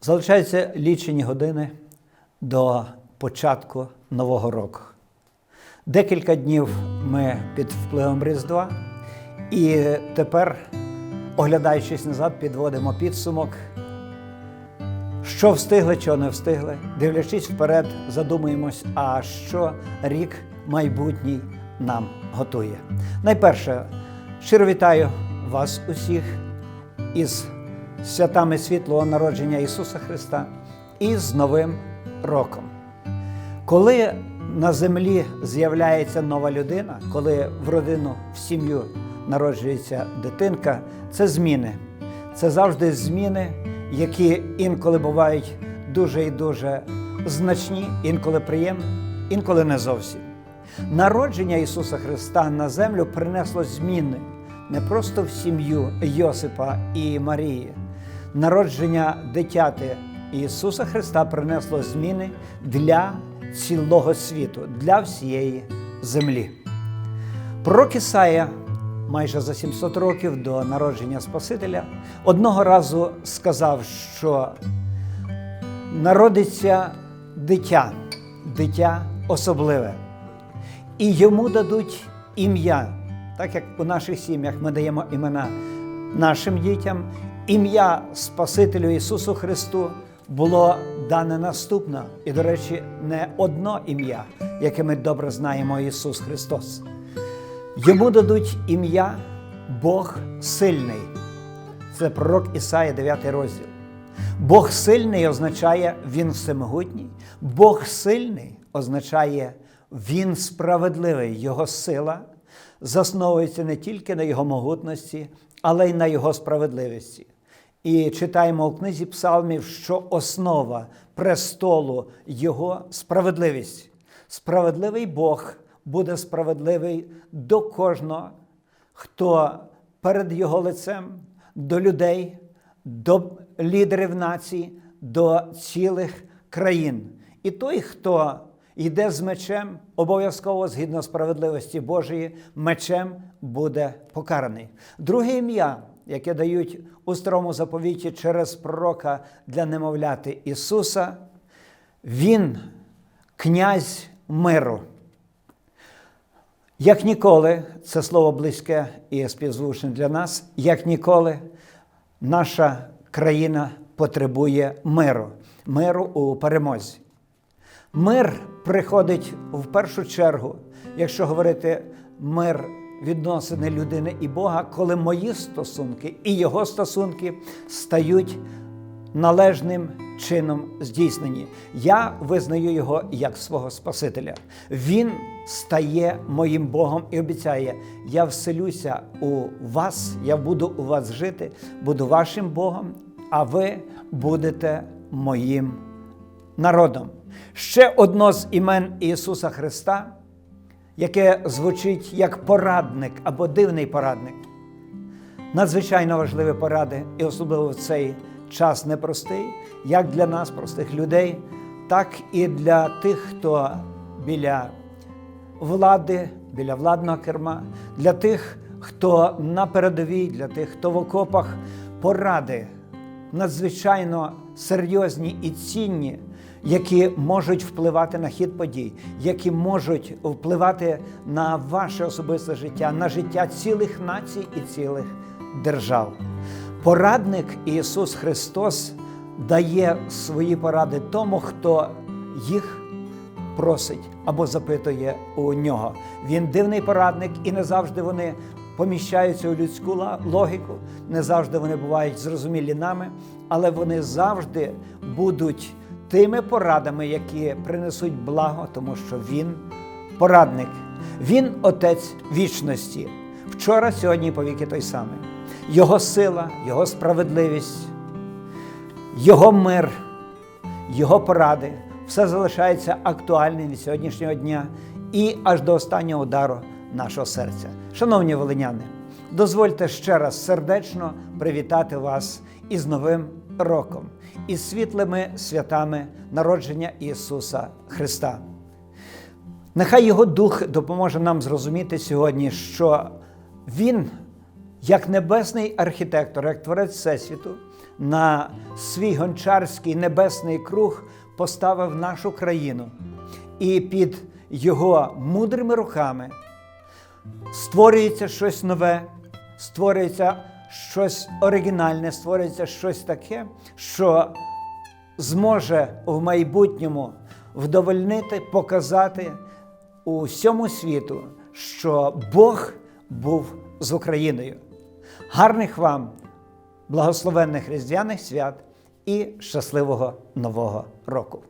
Залишаються лічені години до початку Нового року. Декілька днів ми під впливом Різдва, і тепер, оглядаючись назад, підводимо підсумок, що встигли, що не встигли. Дивлячись вперед, задумуємось, а що рік майбутній нам готує. Найперше, щиро вітаю вас усіх із святами світлого народження Ісуса Христа і з Новим роком. Коли на землі з'являється нова людина, коли в родину, в сім'ю народжується дитинка, це зміни. Це завжди зміни, які інколи бувають дуже і дуже значні, інколи приємні, інколи не зовсім. Народження Ісуса Христа на землю принесло зміни не просто в сім'ю Йосипа і Марії. Народження дитяти Ісуса Христа принесло зміни для цілого світу, для всієї землі. Пророк Ісая майже за 700 років до народження Спасителя одного разу сказав, що народиться дитя, дитя особливе, і йому дадуть ім'я, так як у наших сім'ях ми даємо імена нашим дітям, ім'я Спасителю Ісусу Христу було дане наступне, і, до речі, не одно ім'я, яке ми добре знаємо Ісус Христос. Йому дадуть ім'я Бог сильний. Це пророк Ісая, 9 розділ. Бог сильний означає Він всемогутній. Бог сильний означає Він справедливий. Його сила засновується не тільки на Його могутності, але й на Його справедливості. І читаємо у книзі Псалмів, що основа престолу Його справедливість. Справедливий Бог буде справедливий до кожного, хто перед Його лицем, до людей, до лідерів націй, до цілих країн. І той, хто йде з мечем, обов'язково згідно справедливості Божої, мечем буде покараний. Друге ім'я, яке дають у старому заповіті через пророка для немовляти Ісуса, Він князь миру. Як ніколи, це слово близьке і співзвучне для нас, як ніколи, наша країна потребує миру, миру у перемозі. Мир приходить в першу чергу, якщо говорити мир відносини людини і Бога, коли мої стосунки і його стосунки стають належним чином здійснені. Я визнаю його як свого Спасителя. Він стає моїм Богом і обіцяє: я вселюся у вас, я буду у вас жити, буду вашим Богом, а ви будете моїм народом. Ще одно з імен Ісуса Христа, яке звучить як порадник або дивний порадник. Надзвичайно важливі поради, і особливо в цей час непростий, як для нас, простих людей, так і для тих, хто біля влади, біля владного керма, для тих, хто на передовій, для тих, хто в окопах, поради надзвичайно серйозні і цінні, які можуть впливати на хід подій, які можуть впливати на ваше особисте життя, на життя цілих націй і цілих держав. Порадник Ісус Христос дає свої поради тому, хто їх просить або запитує у нього. Він дивний порадник, і не завжди вони поміщаються у людську логіку, не завжди вони бувають зрозумілі нами, але вони завжди будуть тими порадами, які принесуть благо, тому що Він порадник, Він Отець вічності. Вчора, сьогодні повіки той самий. Його сила, Його справедливість, Його мир, Його поради все залишається актуальним від сьогоднішнього дня і аж до останнього удару нашого серця. Шановні волиняни, дозвольте ще раз сердечно привітати вас із Новим роком, із світлими святами народження Ісуса Христа. Нехай Його Дух допоможе нам зрозуміти сьогодні, що Він, як небесний архітектор, як творець Всесвіту, на свій гончарський небесний круг поставив нашу країну. І під його мудрими руками створюється щось нове, створюється щось оригінальне, створюється щось таке, що зможе в майбутньому вдовольнити, показати усьому світу, що Бог був з Україною. Гарних вам благословенних різдвяних свят і щасливого нового року!